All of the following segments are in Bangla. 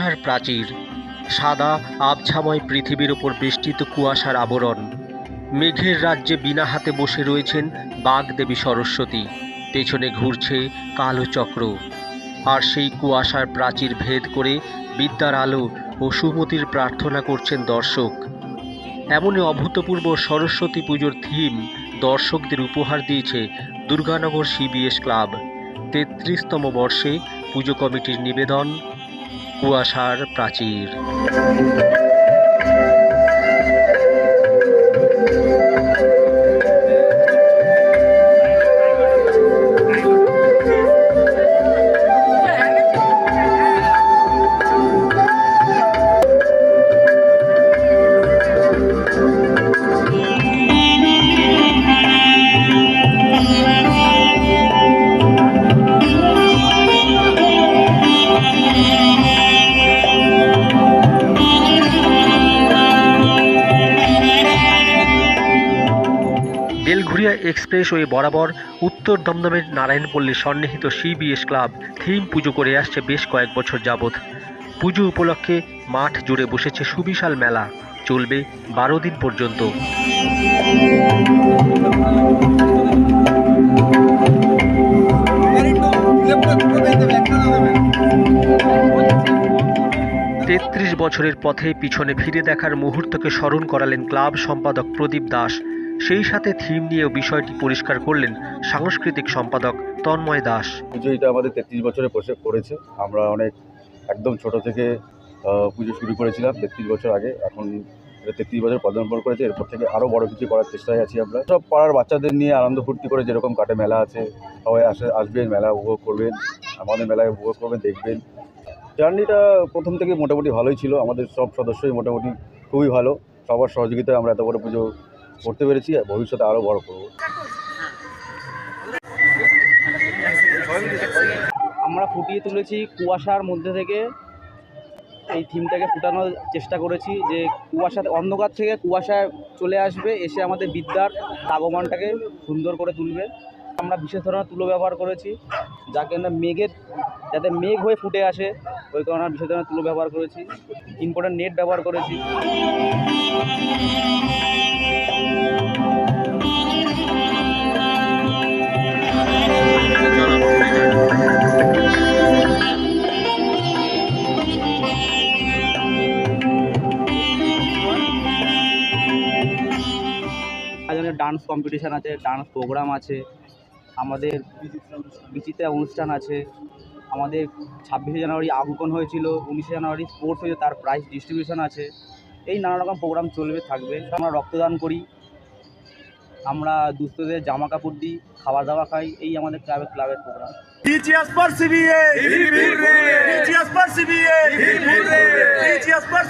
প্রাচীর, সাদা, আবছাময় পৃথিবীর ওপর বেষ্টিত কুয়াশার আবরণ। মেঘের রাজ্যে বিনা হাতে বসে রয়েছেন বাগদেবী সরস্বতী। পেছনে ঘুরছে কালো চক্র। আর সেই কুয়াশার প্রাচীর ভেদ করে বিদ্যার আলো ও সুমতির প্রার্থনা করছেন দর্শক। এমনই অভূতপূর্ব সরস্বতী পুজোর থিম দর্শকদের উপহার দিয়েছে দুর্গানগর সিবিএস ক্লাব। তেত্রিশতম বর্ষে পুজো কমিটির নিবেদন কুয়াশার প্রাচীর। বেলঘুরিয়া এক্সপ্রেসওয়ে বরাবর উত্তর দমদমের নারায়ণপল্লী সন্নিহিত সিবিএস ক্লাব থিম পুজো করে আসছে বেশ কয়েক বছর যাবৎ। পুজো উপলক্ষে মাঠ জুড়ে বসেছে সুবিশাল মেলা। চলবে বারো দিন পর্যন্ত। তেত্রিশ বছরের পথে পিছনে ফিরে দেখার মুহূর্তকে স্মরণ করালেন ক্লাব সম্পাদক প্রদীপ দাস। সেই সাথে থিম নিয়েও বিষয়টি পরিষ্কার করলেন সাংস্কৃতিক সম্পাদক তন্ময় দাস। পুজো এটা আমাদের তেত্রিশ বছরে বসে পড়েছে। আমরা অনেক একদম ছোট থেকে পুজো শুরু করেছিলাম তেত্রিশ বছর আগে। এখন তেত্রিশ বছর পদার্পণ করেছে। এরপর থেকে আরও বড় কিছু করার চেষ্টায় আছি আমরা। সব পাড়ার বাচ্চাদের নিয়ে আনন্দ ফুর্তি করে যেরকম কাটে মেলা আছে, সবাই আসে আসবেন মেলা উপভোগ করবেন, আমাদের মেলায় উপভোগ করবেন, দেখবেন। জার্নিটা প্রথম থেকে মোটামুটি ভালোই ছিল। আমাদের সব সদস্যই মোটামুটি খুবই ভালো। সবার সহযোগিতায় আমরা এত বড় পুজো করতে পেরেছি ভবিষ্যতে আরও বড় করব। আমরা ফুটিয়ে তুলেছি কুয়াশার মধ্যে থেকে। এই থিমটাকে ফুটানোর চেষ্টা করেছি যে কুয়াশাতে, অন্ধকার থেকে কুয়াশায় চলে আসবে, এসে আমাদের বিদ্যার আগমনটাকে সুন্দর করে তুলবে। আমরা বিশেষ ধরনের তুলো ব্যবহার করেছি যাকে আমরা মেঘের, যাতে মেঘ হয়ে ফুটে আসে, ওই কারণে বিশেষ ধরনের তুলো ব্যবহার করেছি। ইম্পর্টেন্ট নেট ব্যবহার করেছি। ডান্স কম্পিটিশান আছে ডান্স প্রোগ্রাম আছে আমাদের বিচিত্রা অনুষ্ঠান আছে। আমাদের ছাব্বিশে জানুয়ারি আগুন হয়েছিল উনিশে জানুয়ারি স্পোর্টস হয়েছে তার প্রাইজ ডিস্ট্রিবিউশন আছে। এই নানা রকম প্রোগ্রাম চলবে থাকবে। আমরা রক্তদান করি। আমরা দুস্থদের জামা কাপড় দিই খাবার দাবার খাই এই আমাদের ক্লাবের ক্লাবের program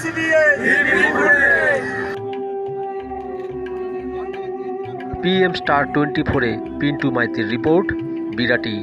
CBA. PM star twenty ফোরে পিন্টু মাইতির রিপোর্ট বিরাটি